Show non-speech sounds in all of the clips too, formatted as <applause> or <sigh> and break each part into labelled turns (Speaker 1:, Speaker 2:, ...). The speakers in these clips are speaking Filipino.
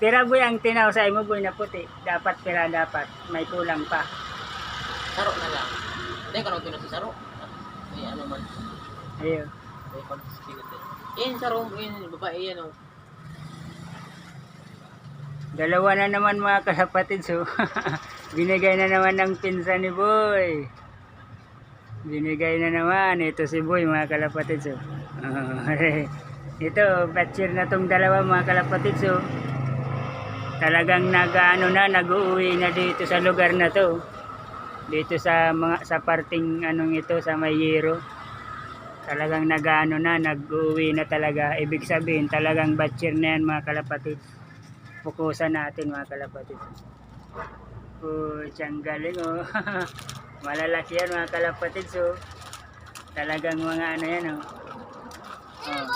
Speaker 1: Pira boy ang tinaw sa imo boy na puti. Dapat pira dapat. May kulang pa.
Speaker 2: Saro na lang. Hindi ka nang sa saro. Ay, ano man.
Speaker 1: Ayun.
Speaker 2: Ay, eh. Yan, saro. Yan, babae yan oh.
Speaker 1: Dalawa na naman mga kalapatid. So, <laughs> binigay na naman ng pinsan ni Boy. Binigay na naman. Ito si Boy mga kalapatid. So, <laughs> ito, batcher na tong dalawa mga kalapatid. So, talagang nag-ano na, nag-uwi na dito sa lugar na to. Dito sa mga sa parting anong ito sa Mayero. Talagang nag-ano na, nag-uwi na talaga. Ibig sabihin, talagang batcher na yan mga kalapatid pukusan natin mga kalapatid. Oh, siyang galing oh. <laughs> Malalaki yan mga kalapatid. So, talagang mga ano yan oh. oh.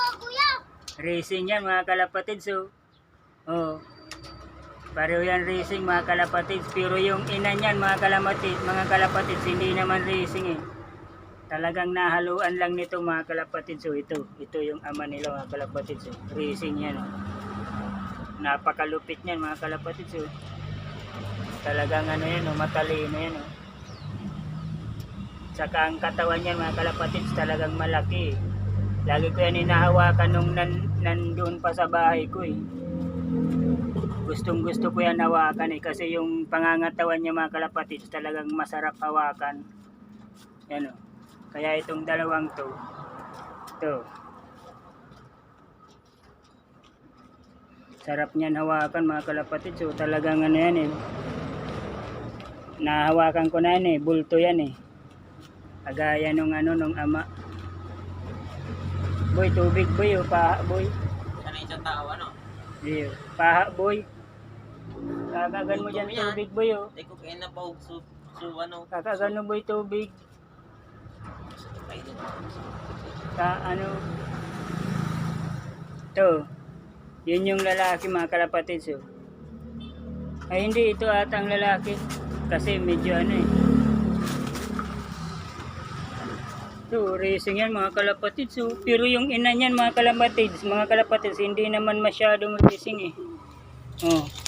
Speaker 1: Racing yan mga kalapatid. So, oh. Pareho yan racing mga kalapatid. Pero yung ina niyan mga kalapatid, mga kalapatid, hindi naman racing eh. Talagang nahaluan lang nito mga kalapatid. So, ito. Ito yung ama nila mga kalapatid. So, racing yan oh napakalupit niyan mga kalapatid so talagang ano yan oh, matalino yan oh. saka ang katawan niyan mga kalapatid talagang malaki lagi ko yan hinahawakan nung nan, nandun pa sa bahay ko eh gustong gusto ko yan hawakan eh. Kasi yung pangangatawan niya mga kalapatid talagang masarap hawakan. Yan oh. kaya itong dalawang to. To sarap niyan hawakan mga kalapatid. So talagang ano yan eh. Nahawakan ko na yan eh. Bulto yan eh. Kagaya nung ano nung ama. Boy tubig boy oh. Paha boy.
Speaker 2: Sana isang tao, ano?
Speaker 1: Paha boy kakagan mo dyan tubig boy oh.
Speaker 2: Hindi ko kaya napaog so, so ano.
Speaker 1: kakagan mo boy tubig. Ka ano. To yun yung lalaki mga kalapatid so. Ay hindi ito ata ang lalaki. Kasi medyo ano eh. So racing yan mga kalapatid so. Pero yung ina niyan mga kalapatid mga kalapatid hindi naman masyadong racing eh. Oh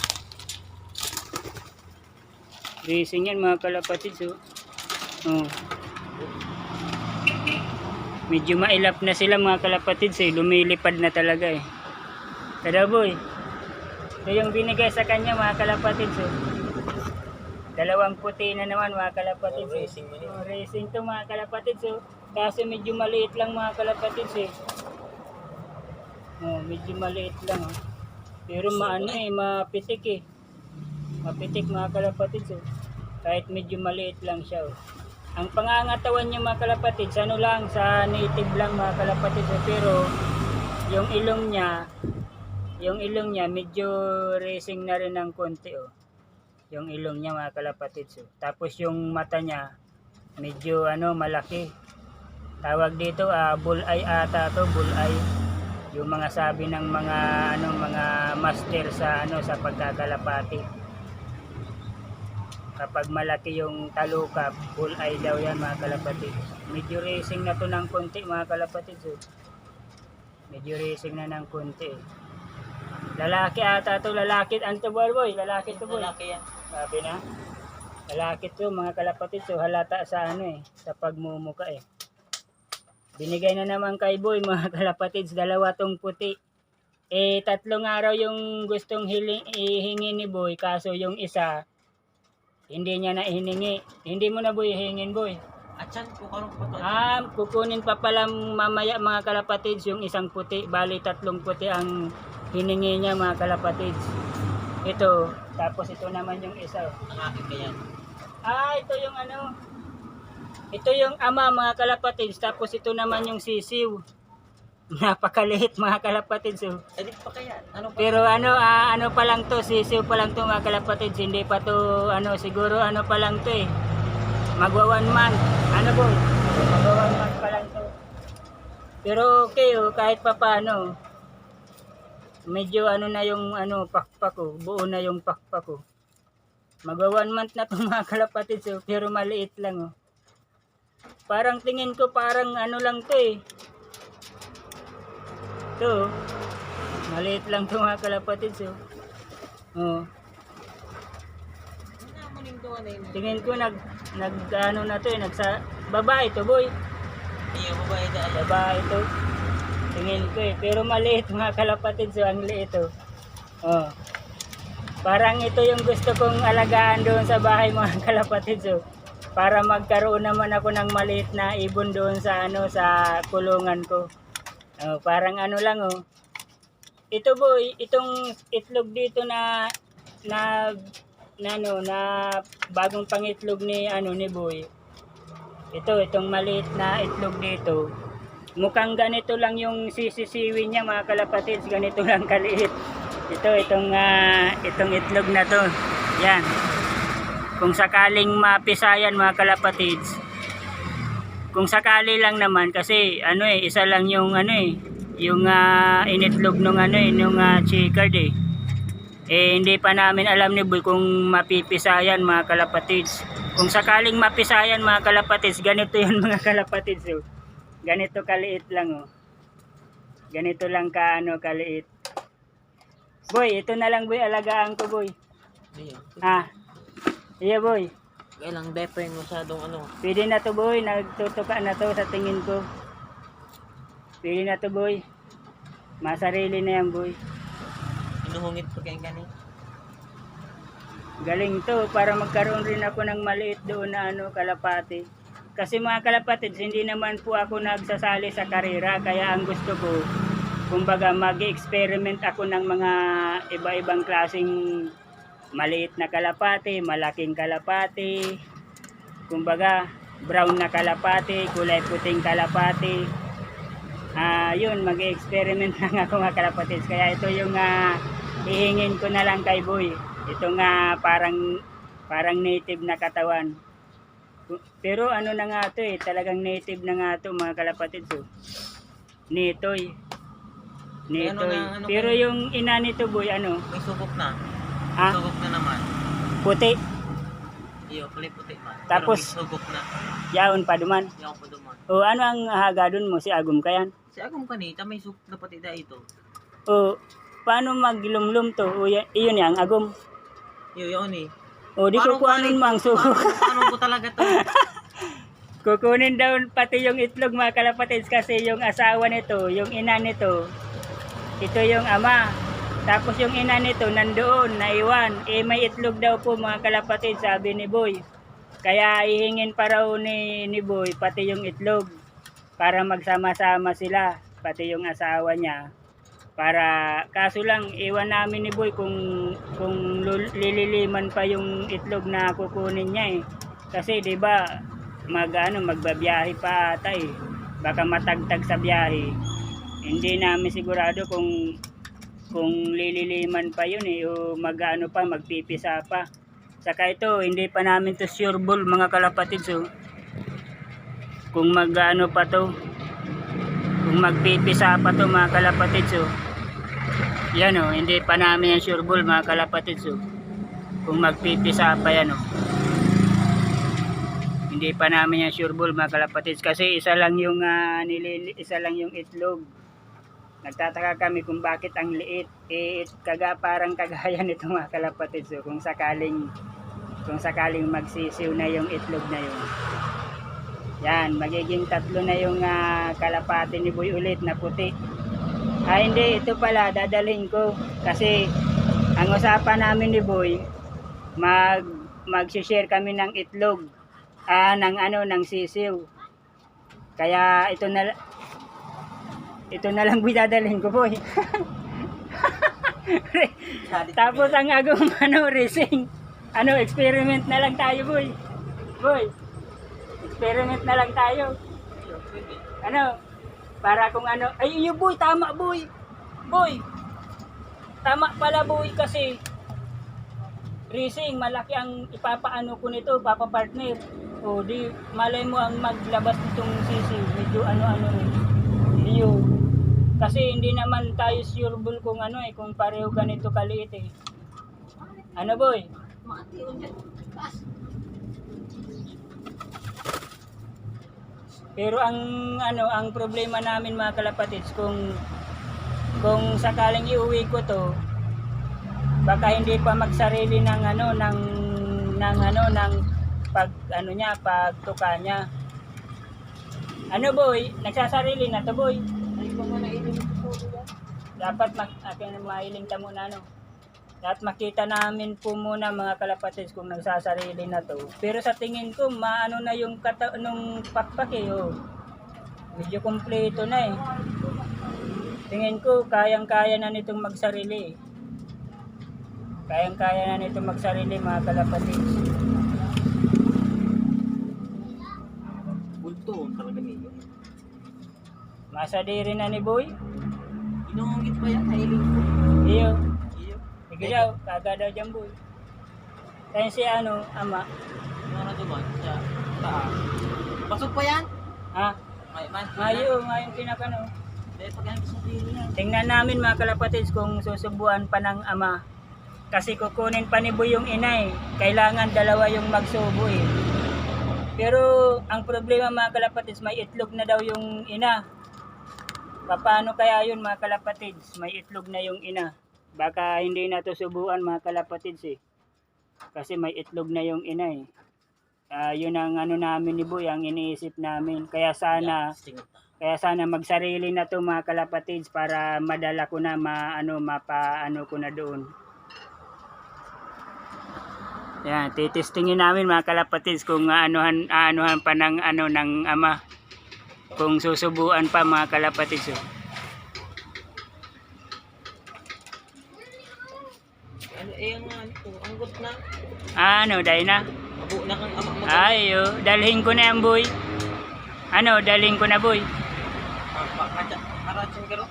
Speaker 1: racing yan mga kalapatid so. Oh. Medyo mailap na sila mga kalapatid eh. lumilipad na talaga eh. Kada boy ito yung binigay sa kanya mga kalapatid so. Dalawang puti na naman mga kalapatid so.
Speaker 2: Racing
Speaker 1: Oh, racing to mga kalapatid so. Kaso medyo maliit lang mga kalapatid eh oh, medyo maliit lang oh. pero maano eh mapitik eh. Mapitik mga kalapatid so kahit medyo maliit lang siya oh. ang pangangatawan niya mga kalapatid sa ano lang sa native lang mga kalapatid so, pero yung ilong niya yung ilong niya medyo racing na rin ng konti oh. Yung ilong niya mga kalapatid so. tapos yung mata niya medyo ano malaki. Tawag dito ah bull eye ata to bull eye yung mga sabi ng mga ano mga master sa ano sa pagkakalapati kapag malaki yung talukap bull eye daw yan mga kalapatid medyo racing na to ng konti mga kalapatid so. medyo racing na ng konti eh. lalaki ata to lalaki ano to boy boy lalaki to boy
Speaker 2: Lalaki yan.
Speaker 1: sabi na lalaki to mga kalapatid so halata sa ano eh sa pagmumuka eh binigay na naman kay boy mga <laughs> kalapatid dalawa tong puti eh tatlong araw yung gustong hiling, ihingi ni boy kaso yung isa hindi niya na hiningi hindi mo na boy hingin boy
Speaker 2: At yan, kukarong pa to.
Speaker 1: Ah, kukunin pa pala mamaya mga kalapatids yung isang puti. Bali tatlong puti ang hiningi niya mga kalapatids. Ito, tapos ito naman yung isa.
Speaker 2: Ang akin kaya.
Speaker 1: Ah, ito yung ano. Ito yung ama mga kalapatids. Tapos ito naman yung sisiw. Napakaliit mga kalapatids. Oh.
Speaker 2: Eh, di pa kaya. Ano pa?
Speaker 1: Pero ano, ah, ano pa lang to, sisiw pa lang to mga kalapatids. Hindi pa to, ano, siguro ano pa lang to eh. Magwa one month. Ano po? Magwa one month pa lang to. Pero okay oh, kahit pa paano. Medyo ano na yung ano, pakpak ko. Buo na yung pakpak ko. Magwa one month na to <laughs> mga kalapatids oh, pero maliit lang oh. Parang tingin ko parang ano lang to eh. To. oh. Maliit lang to mga kalapatids oh. Oh. Tingin ko nag nag ano na to eh, nagsa babae to boy.
Speaker 2: Hindi babae dahil.
Speaker 1: Babae to. Tingin ko eh. Pero maliit mga kalapatid so ang liit oh. Oh. Parang ito yung gusto kong alagaan doon sa bahay <laughs> mga kalapatid so. Para magkaroon naman ako ng maliit na ibon doon sa ano sa kulungan ko. Oh, parang ano lang oh. Ito boy, itong itlog dito na na na ano na bagong pangitlog ni ano ni boy. Ito, itong maliit na itlog dito. Mukhang ganito lang yung sisisiwin niya mga kalapatids, ganito lang kaliit. Ito, itong ah, itong itlog na to. Yan. Kung sakaling mapisayan mga kalapatids, kung sakali lang naman kasi ano eh, isa lang yung ano eh, yung ah, initlog nung ano eh, nung uh, chicard eh. Eh, hindi pa namin alam ni Boy kung mapipisayan mga kalapatids. Kung sakaling mapisayan mga kalapatids, ganito yun <laughs> mga kalapatids. Oh. Ganito kaliit lang oh. Ganito lang ka ano kaliit. Boy, ito na lang boy, alagaan ko boy. Ah. Iya boy.
Speaker 2: Kaya lang yung masyadong ano.
Speaker 1: Pwede na to boy, nagtutuka na to sa tingin ko. Pwede na to boy. Masarili na yan boy.
Speaker 2: Inuhungit pa kayong gani.
Speaker 1: Galing to para magkaroon rin ako ng maliit doon na ano kalapati. Kasi mga kalapatids, hindi naman po ako nagsasali sa karera kaya ang gusto ko kumbaga mag-experiment ako ng mga iba-ibang klaseng maliit na kalapati, malaking kalapati, kumbaga brown na kalapati, kulay puting kalapati. Ah, yun, mag-experiment <laughs> lang ako mga kalapatids. Kaya ito yung ah, hihingin ko na lang kay Boy. Ito nga parang parang native na katawan. Pero ano na nga to eh, talagang native na nga to mga kalapatids. Oh. Nitoy. Nitoy.
Speaker 2: Ano na, ano
Speaker 1: Pero yung ina nito boy, ano?
Speaker 2: May sugok na.
Speaker 1: Ha?
Speaker 2: Sugok na naman.
Speaker 1: Puti.
Speaker 2: Iyo, kulay puti man.
Speaker 1: Tapos-
Speaker 2: Pero sugok na.
Speaker 1: Yaon pa duman.
Speaker 2: Yaw pa duman.
Speaker 1: O ano ang hagadon mo si Agum kayan?
Speaker 2: Si Agum kanita may sugok na pati da ito.
Speaker 1: O paano maglumlum to? O iyon yang Agum.
Speaker 2: Iyo, yun eh.
Speaker 1: O di ko kuhanin mo ang suko.
Speaker 2: Paano ko talaga to? <laughs>
Speaker 1: Kukunin daw pati yung itlog mga kalapatids kasi yung asawa nito, yung ina nito, ito yung ama. Tapos yung ina nito nandoon, naiwan. Eh may itlog daw po mga kalapatids, sabi ni Boy. Kaya ihingin pa raw ni, ni Boy pati yung itlog para magsama-sama sila, pati yung asawa niya. Para kaso lang iwan namin ni Boy kung kung lililiman pa yung itlog na kukunin niya eh. Kasi 'di ba mag ano pa ata eh. Baka matagtag sa biyahe. Hindi namin sigurado kung kung lililiman pa yun eh o mag-ano pa magpipisa pa. Saka ito hindi pa namin to sure ball mga kalapatids oh. Kung mag-ano pa to kung magpipisa pa to mga kalapatids oh. Yan oh, hindi pa namin yan sure ball mga kalapatids oh. Kung magpipisa pa yan oh. Hindi pa namin yan sure ball mga kalapatids kasi isa lang yung ah, nilili, isa lang yung itlog. Nagtataka kami kung bakit ang liit. Eh, it- kaga, parang kagaya <laughs> nito mga kalapatids. So, kung sakaling kung sakaling magsisiw na yung itlog na yun. Yan, magiging tatlo na yung ah, kalapati ni Boy ulit na puti. Ah, hindi, ito pala, dadalhin ko. Kasi, ang usapan namin ni Boy, mag, mag-share kami ng itlog. Ah, ng ano, ng sisiw. Kaya, ito na, ito na lang Boy, dadalhin ko, Boy. <laughs> Tapos ang agong ano, racing. Ano, experiment na lang tayo, boy. Boy. Experiment na lang tayo. Ano? Para kung ano, ay iyo boy, tama boy. Boy. Tama pala boy kasi racing, malaki ang ipapaano ko nito, papapartner. O di, malay mo ang maglabas nitong sisi, medyo ano-ano eh. Iyo. Kasi hindi naman tayo sure bull kung ano eh, kung pareho ganito kaliit eh. Ano boy? Pero ang ano, ang problema namin mga kalapatids kung kung sakaling iuwi ko to, baka hindi pa magsarili ng ano ng ng ano ng pag ano niya pagtuka niya. Ano boy, nagsasarili na to boy.
Speaker 2: Mo na ilim po.
Speaker 1: Dapat mak akin mailing ta muna no. Dapat makita namin po muna mga kalapatids kung nagsasarili na to. Pero sa tingin ko, maano na yung kata nung pakpak eh. Oh. Medyo kompleto na eh. Tingin ko, kayang-kaya na nitong magsarili. Kayang-kaya na nitong magsarili mga kalapatids. Masadiri na ni Boy.
Speaker 2: Inungit pa yan, nailing po.
Speaker 1: Iyo.
Speaker 2: Iyo.
Speaker 1: Sige daw, kaga daw dyan Boy. Kaya si ano, ama.
Speaker 2: Ano na diba? Sa taas. Pasok pa yan?
Speaker 1: Ha?
Speaker 2: May man.
Speaker 1: Ngayon, ngayon pinakano. Tingnan namin mga kalapatids kung susubuan pa ng ama. Kasi kukunin pa ni Boy yung ina eh. Kailangan dalawa yung magsubo eh. Pero ang problema mga kalapatids, may itlog na daw yung ina. Paano kaya yun mga kalapatids? May itlog na yung ina. Baka hindi na to subuan mga kalapatids eh. Kasi may itlog na yung ina eh. Ah, yun ang ano namin ni Boy, ang iniisip namin. Kaya sana... Kaya sana magsarili na to mga kalapatids para madala ko na maano mapaano ko na doon. Yan, titestingin namin mga kalapatids kung aanuhan aanuhan pa ng ano ng ama. Kung susubuan pa mga kalapatids. Oh.
Speaker 2: Ano, eh, ang ano ko, na.
Speaker 1: Ano, dahil na?
Speaker 2: Abo na kang ama mag-
Speaker 1: Ay, oh, dalhin ko na yan, boy. Ano, dalhin ko na, boy.
Speaker 2: Ro.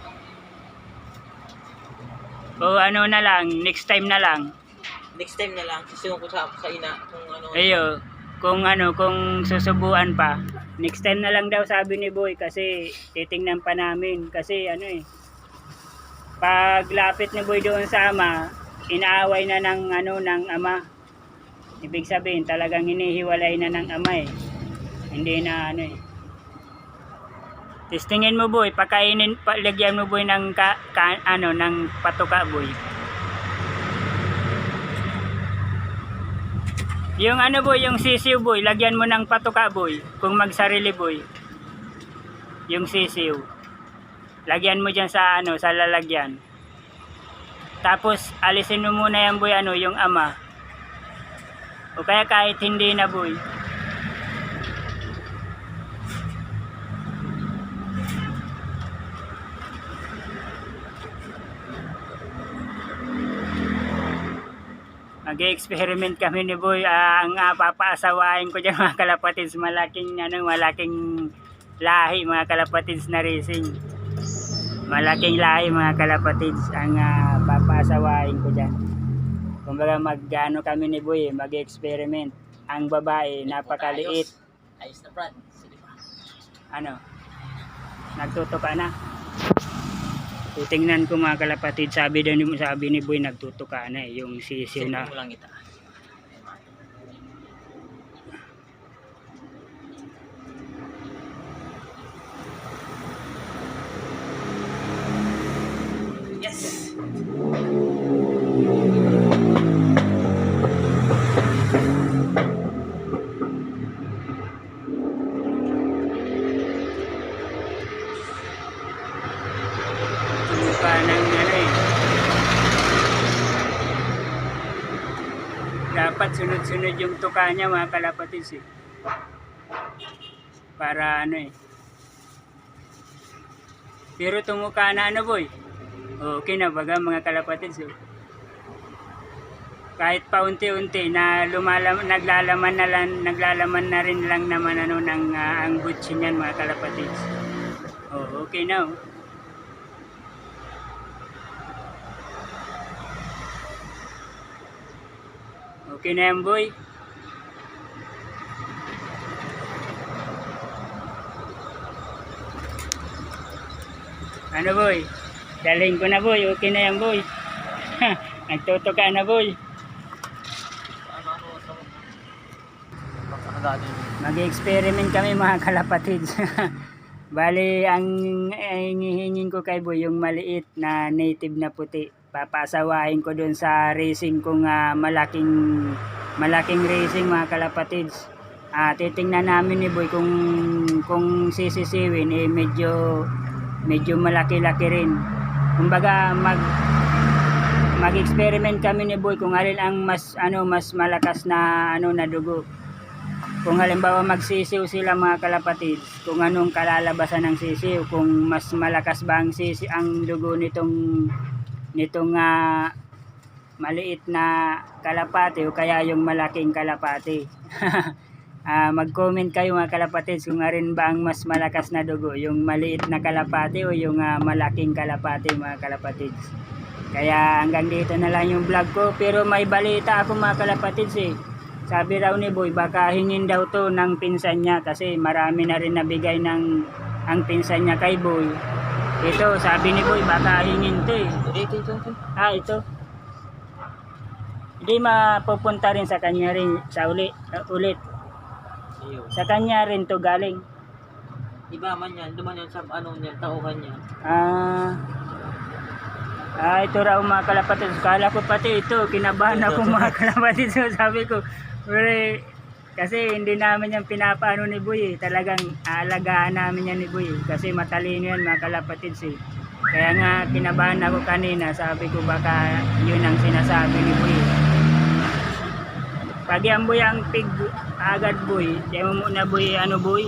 Speaker 1: O ano na lang, next time na lang.
Speaker 2: Next time na lang, sisiwan ko sa, sa ina kung ano.
Speaker 1: Ayo, kung ano, kung susubuan pa. Next time na lang daw sabi ni Boy kasi titingnan pa namin kasi ano eh. Pag lapit ni Boy doon sa ama, inaaway na ng ano ng ama. Ibig sabihin talagang hinihiwalay na ng ama eh. Hindi na ano eh. Testingin mo boy, pakainin, pa, lagyan mo boy ng ka, ka- ano, ng patuka boy. Yung ano boy, yung sisiw boy, lagyan mo ng patuka boy. Kung magsarili boy. Yung sisiw. Lagyan mo dyan sa ano, sa lalagyan. Tapos alisin mo muna yan boy, ano, yung ama. O kaya kahit hindi na boy. Mag-experiment kami ni Boy. Ah, ang uh, papaasawain ko dyan <laughs> mga kalapatids, malaking, ano, malaking lahi mga kalapatids na racing. Malaking lahi mga kalapatids ang uh, papaasawain ko dyan. Kumbaga mag-ano kami ni Boy, mag-experiment. Ang babae, napakaliit.
Speaker 2: Ayos na, Brad.
Speaker 1: Ano, nagtutuka na. Titingnan ko mga kalapatid, sabi ni, sabi ni Boy, nagtutuka na eh, yung sisiw na.
Speaker 2: Silipin mo
Speaker 1: Dapat sunod-sunod yung tuka niya mga kalapatids eh. Para ano eh. Pero tumuka na ano boy. Okay na baga mga kalapatids oh. Kahit paunti-unti na lumalam, naglalaman na lang, naglalaman na rin lang naman ano ng ah, ang butsi niyan mga kalapatids. Oh, okay na oh. Okay boy. Ano, boy? Dalhin ko na, boy. Okay na yan, boy. <laughs> Nagtutuka na, boy. Mag-experiment kami, mga kalapatids. <laughs> Bali, ang hihingin ko kay boy, yung maliit na native na puti papasawahin ko dun sa racing kong ah, malaking malaking racing mga kalapatids. Ah, titingnan namin ni Boy kung kung sisisiwin eh medyo medyo malaki-laki rin. Kumbaga mag mag-experiment kami ni Boy kung alin ang mas ano mas malakas na ano na dugo. Kung halimbawa magsisiw sila mga kalapatid, kung anong kalalabasan ng sisiw, kung mas malakas ba ang sisi ang dugo nitong nitong ah, maliit na kalapati o kaya yung malaking kalapati. <laughs> Ah, mag-comment kayo mga kalapatids kung rin ba ang mas malakas na dugo, yung maliit na kalapati o yung ah, malaking kalapati mga kalapatids. Kaya hanggang dito na lang yung vlog ko. Pero may balita ako mga kalapatids eh. Sabi raw ni Boy, baka hingin daw to ng pinsan niya kasi marami na rin nabigay ng ang pinsan niya kay Boy. Ito, sabi ni Boy, baka hingin to eh.
Speaker 2: Ito, ito, ito.
Speaker 1: Ah, ito. Hindi mapupunta rin sa kanya rin sa uli, uh, ulit.
Speaker 2: Iyo.
Speaker 1: Sa kanya rin to galing.
Speaker 2: Iba man yan, duman yan sa ano niya, tauhan niya.
Speaker 1: Ah, ah, ito raw mga kalapatid. Kala ko pati ito, kinabahan ako mga kalapatid. So <laughs> sabi ko, "Ure, kasi hindi namin yan pinapaano ni Boy eh. Talagang aalagaan namin yan ni Boy eh. Kasi matalino yan mga kalapatid eh. Kaya nga kinabahan ako kanina. Sabi ko baka yun ang sinasabi ni Boy eh. Pag yan Boy ang pig agad Boy, di mo muna Boy ano Boy,